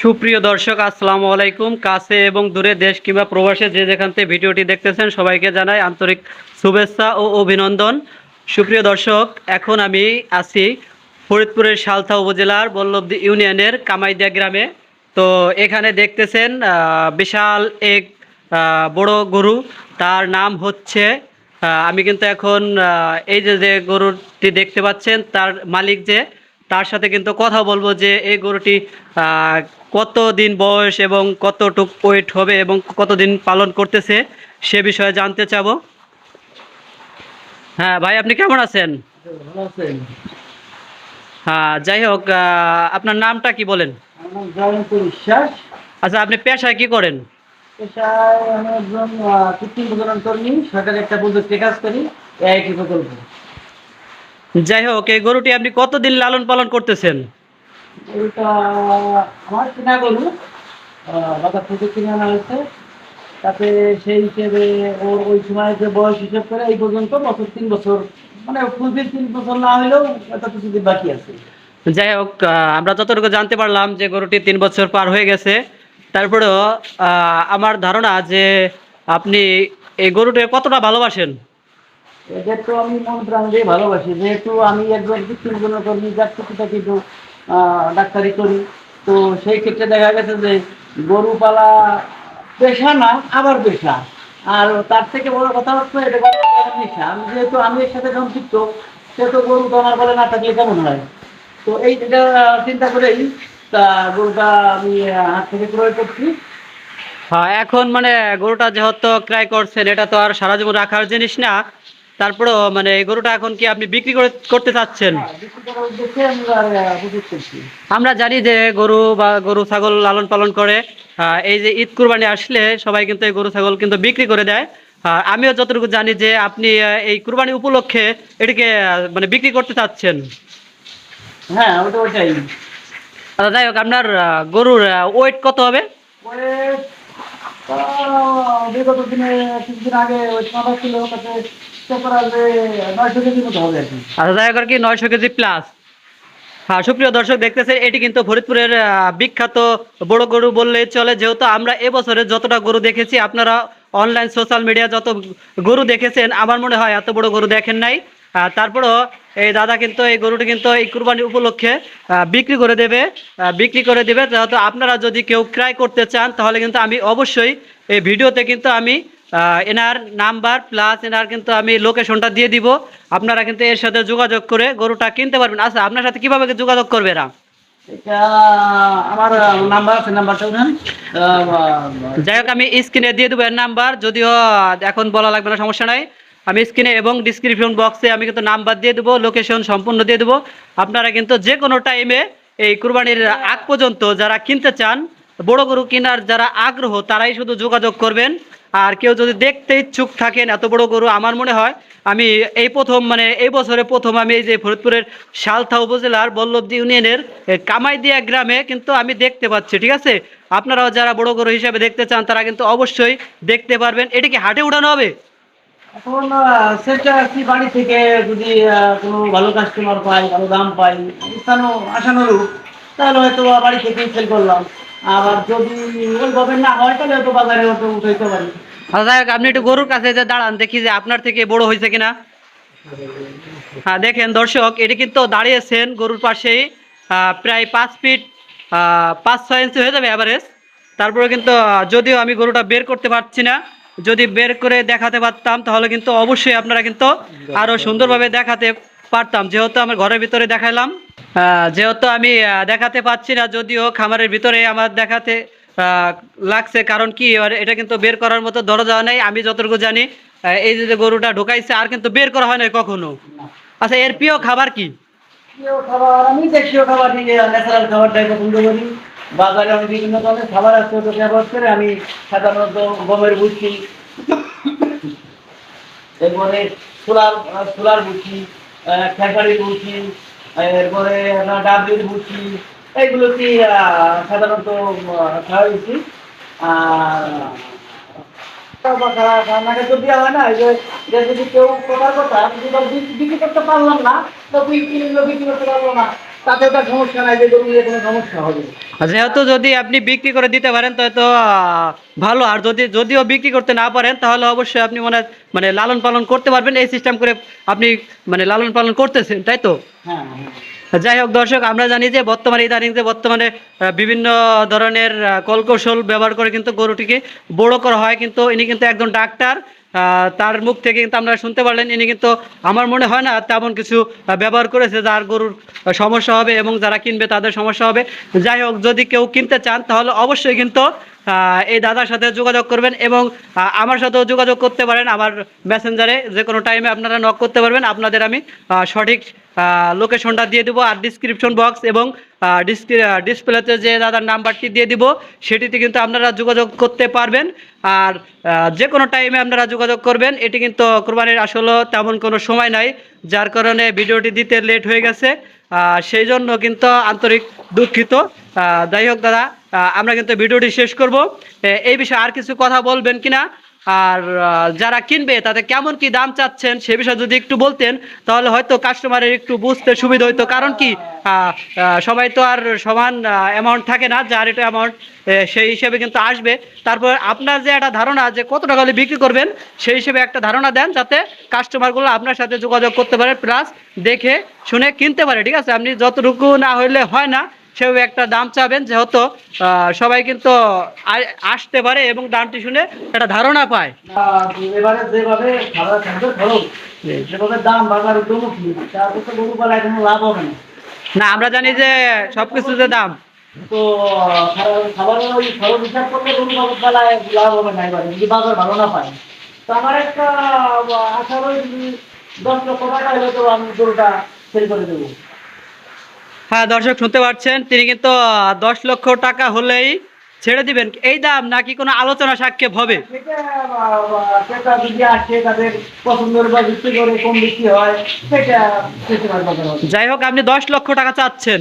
সুপ্রিয় দর্শক, আসসালামু আলাইকুম। কাছে এবং দূরে দেশ কিংবা প্রবাসে যে যেখান থেকে ভিডিওটি দেখতেছেন, সবাইকে জানাই আন্তরিক শুভেচ্ছা ও অভিনন্দন। সুপ্রিয় দর্শক, এখন আমি আছি ফরিদপুরের সালথা উপজেলার বল্লভদি ইউনিয়নের কামাইদিয়া গ্রামে। তো এখানে দেখতেছেন বিশাল এক বড় গরু। তার নাম হচ্ছে আমি কিন্তু এখন এই যে যে গরুটি দেখতে পাচ্ছেন, তার মালিক যে তার সাথে কিন্তু কথা বলব যে এই গরুটি আহ, কতদিন বয়স এবং কতটুক ওয়েট হবে এবং কতদিন পালন করতেছে সে বিষয়ে জানতে চাবো। হ্যাঁ ভাই আপনি কেমন আছেন? হ্যাঁ যাই হোক আপনার নামটা কি বলেন? আচ্ছা আপনি পেশায় কি করেন? পেশায় আমি একজন কৃত্রিম প্রজনন কর্মী সরকারি একটা প্রজেক্টে কাজ করি এআইটি প্রকল্প যাই হোক এই গরুটি আপনি কতদিন লালন পালন করতেছেন? আমার কেনা গরু বাজার থেকে কিনে আনা হয়েছে। তাতে সেই হিসেবে ওর ওই সময় যে বয়স হিসেব করে এই পর্যন্ত বছর তিন বছর মানে ফুলফিল তিন বছর না হলেও কিছুদিন বাকি আছে। যাই হোক আমরা যতটুকু জানতে পারলাম যে গরুটি তিন বছর পার হয়ে গেছে তারপরেও আমার ধারণা যে আপনি এই গরুটি কতটা ভালোবাসেন? এদের তো আমি মন প্রাণ দিয়ে ভালোবাসি। যেহেতু আমি একজন প্রজনন কর্মী, যার কিছুটা কিন্তু ডাক্তারি করি, তো সেই ক্ষেত্রে দেখা গেছে যে গরু পালা পেশা না, আবার পেশা। আর তার থেকে বড় কথা হচ্ছে, এটা নেশা। আমি যেহেতু, আমি এর সাথে সম্পৃক্ত, সেহেতু গরু তো আমার বলে না থাকলে কেমন হয়? তো এই এটা চিন্তা করেই, তা গরুটা আমি হাত থেকে ক্রয় করছি। হ্যাঁ এখন মানে গরুটা যেহেতু ক্রয় করছেন, এটা তো আর সারা জীবন রাখার জিনিস না। তারপরেও মানে এই গরুটা এখন কি আপনি বিক্রি করে করতে চাচ্ছেন? করছি। আমরা জানি যে গরু বা গরু ছাগল লালন পালন করে। এই যে ঈদ কুরবানি আসলে সবাই কিন্তু এই গরু ছাগল কিন্তু বিক্রি করে দেয়। আমিও যতটুকু জানি যে আপনি এই কুরবানি উপলক্ষে এটিকে মানে বিক্রি করতে চাচ্ছেন। হ্যাঁ ওটা ওটাই আচ্ছা যাই হোক আপনার গরুর ওয়েট কত হবে? বিগত দিনে কিছুদিন আগে ওই মাথা ছিল আচ্ছা হ্যাঁ গরু দেখেছেন, আমার মনে হয় এত বড় গরু দেখেন নাই। তারপরেও এই দাদা কিন্তু, এই গরুটি কিন্তু এই কুরবানি উপলক্ষে বিক্রি করে দেবে। বিক্রি করে দেবে। আপনারা যদি কেউ ক্রয় করতে চান, তাহলে কিন্তু আমি অবশ্যই এই ভিডিওতে কিন্তু আমি এনার নাম্বার প্লাস এনার কিন্তু আমি লোকেশনটা দিয়ে দিব। আপনারা কিন্তু এর সাথে যোগাযোগ করে গরুটা কিনতে পারবেন। আচ্ছা আপনার সাথে কীভাবে যোগাযোগ করবে এরা? আমার নাম্বার আছে নাম্বারটা যাই হোক আমি স্ক্রিনে দিয়ে দেবো এর নাম্বার যদিও এখন বলা লাগবে না সমস্যা নাই। আমি স্ক্রিনে এবং ডিসক্রিপশন বক্সে আমি কিন্তু নাম্বার দিয়ে দেবো লোকেশন সম্পূর্ণ দিয়ে দেবো। আপনারা কিন্তু যে কোনো টাইমে এই কুরবানির আগ পর্যন্ত যারা কিনতে চান বড় গরু কেনার যারা আগ্রহ তারাই শুধু যোগাযোগ করবেন। আর কেউ যদি দেখতে ইচ্ছুক থাকেন এত বড় গরু আমার মনে হয় আমি এই প্রথম মানে এই বছরে প্রথম আমি এই যে ফরিদপুরের সালথা উপজেলার বল্লভদি ইউনিয়নের কামাইদিয়া গ্রামে কিন্তু আমি দেখতে পাচ্ছি ঠিক আছে? আপনারাও যারা বড় গরু হিসাবে দেখতে চান তারা কিন্তু অবশ্যই দেখতে পারবেন। এটি কি হাটে উঠানো হবে? আহ, চেষ্টা বাড়ি থেকে যদি কোনো ভালো কাস্টমার পাই ভালো দাম পাই আশানুরূপ তাহলে হয়তো বাড়ি থেকেই সেল করলাম। আবার যদি ওইভাবে না হয়, তাহলে বাজারে উঠাইতে পারি। আচ্ছা আপনি একটু গরুর কাছে দাঁড়ান, দেখি যে আপনার থেকে বড় হয়েছে কিনা। হ্যাঁ দেখেন দর্শক, এটি কিন্তু দাঁড়িয়েছেন গরুর পাশেই প্রায় পাঁচ ফিট পাঁচ ছয় ইঞ্চি হয়ে যাবে অ্যাভারেজ তারপরে কিন্তু যদিও আমি গরুটা বের করতে পারছি না, যদি বের করে দেখাতে পারতাম, তাহলে কিন্তু অবশ্যই আপনারা কিন্তু আরও সুন্দরভাবে দেখাতে পারতাম। যেহেতু আমার ঘরের ভিতরে দেখাইলাম যেহেতু আমি দেখাতে পাচ্ছি না, যদিও খামারের ভিতরে আমার দেখাতে লাগছে। কারণ কি এটা কিন্তু বের করার মতো দরজা নেই। আমি যতটুকু জানি এই যে গরুটা ঢোকাইছে, আর কিন্তু বের করা হয় না কখনো। আচ্ছা এর প্রিয় খাবার কি? বাজারে আমি বিভিন্ন ধরনের খাবার আছে ওটা ব্যবহার করে আমি সাধারণত গমের এরপরে খেসারির বলছি, এরপরে আপনার ডাবলির বলছি, এইগুলো কি সাধারণত খাওয়া হয়েছি তো দেওয়া হয় না যে যদি কেউ কথা যদি বিক্রি করতে পারলাম না, তো বিক্রি করতে পারল না। তাতে তো সমস্যা নাই যে গরু নিয়ে কোনো সমস্যা হবে। যেহেতু যদি আপনি বিক্রি করে দিতে পারেন তো ভালো। আর যদি যদিও বিক্রি করতে না পারেন তাহলে অবশ্যই আপনি মনে মানে লালন পালন করতে পারবেন। এই সিস্টেম করে আপনি মানে লালন পালন করতেছেন তাই তো? হ্যাঁ হ্যাঁ। যাই হোক দর্শক আমরা জানি যে বর্তমানে ইদানিং যে বর্তমানে বিভিন্ন ধরনের কলকৌশল ব্যবহার করে কিন্তু গরুটিকে বড় করা হয়। কিন্তু ইনি কিন্তু একজন ডাক্তার। তার মুখ থেকে কিন্তু আমরা শুনতে পারলেন। ইনি কিন্তু আমার মনে হয় না তেমন কিছু ব্যবহার করেছে যার গরুর সমস্যা হবে এবং যারা কিনবে তাদের সমস্যা হবে। যাই হোক, যদি কেউ কিনতে চান তাহলে অবশ্যই কিন্তু এই দাদার সাথে যোগাযোগ করবেন এবং আমার সাথেও যোগাযোগ করতে পারেন। আমার মেসেঞ্জারে যে কোনো টাইমে আপনারা নক করতে পারবেন। আপনাদের আমি সঠিক লোকেশনটা দিয়ে দেবো আর ডিসক্রিপশন বক্স এবং ডিসপ্লেতে যে দাদার নাম্বারটি দিয়ে দিব, সেটিতে কিন্তু আপনারা যোগাযোগ করতে পারবেন। আর যে কোনো টাইমে আপনারা যোগাযোগ করবেন, এটি কিন্তু কোরবানির আসলে তেমন কোনো সময় নাই, যার কারণে ভিডিওটি দিতে লেট হয়ে গেছে। সেই জন্য কিন্তু আন্তরিক দুঃখিত। যাই হোক দাদা আমরা কিন্তু ভিডিওটি শেষ করব। এই বিষয়ে আর কিছু কথা বলবেন কিনা? আর যারা কিনবে, তাদের কেমন কি দাম চাচ্ছেন সে বিষয়ে যদি একটু বলতেন, তাহলে হয়তো কাস্টমারের একটু বুঝতে সুবিধা হইতো। কারণ কি সবাই তো আর সমান অ্যামাউন্ট থাকে না, যার এটা অ্যামাউন্ট সেই হিসেবে কিন্তু আসবে। তারপর আপনার যে একটা ধারণা যে কত টাকা হলে বিক্রি করবেন, সেই হিসেবে একটা ধারণা দেন, যাতে কাস্টমারগুলো আপনার সাথে যোগাযোগ করতে পারে প্লাস দেখে, শুনে কিনতে পারে, ঠিক আছে? আপনি যতটুকু না হইলে হয় না সেভাবে একটা দাম চাবেন যেহেতু সবাই কিন্তু আসতে পারে এবং দামটি শুনে একটা ধারণা পায়। এবারে যেভাবে দাম বাজার গরু লাভ হবে না। না আমরা জানি যে সব কিছুতে দাম। তো খাবারের ওই খরচ হিসাব করলে গরু পালায় লাভ হবে না এবারে যদি বাজার ভালো না পায়। তো আমার একটা আশা রয়েছে দশ লক্ষ টাকা হলে তো আমি গরুটা সেল করে দেবো। হ্যাঁ দর্শক শুনতে পারছেন তিনি কিন্তু দশ লক্ষ টাকা হলেই ছেড়ে দিবেন। এই দাম নাকি কোনো আলোচনা সাক্ষেপ হবে? যাই হোক, আপনি দশ লক্ষ টাকা চাচ্ছেন।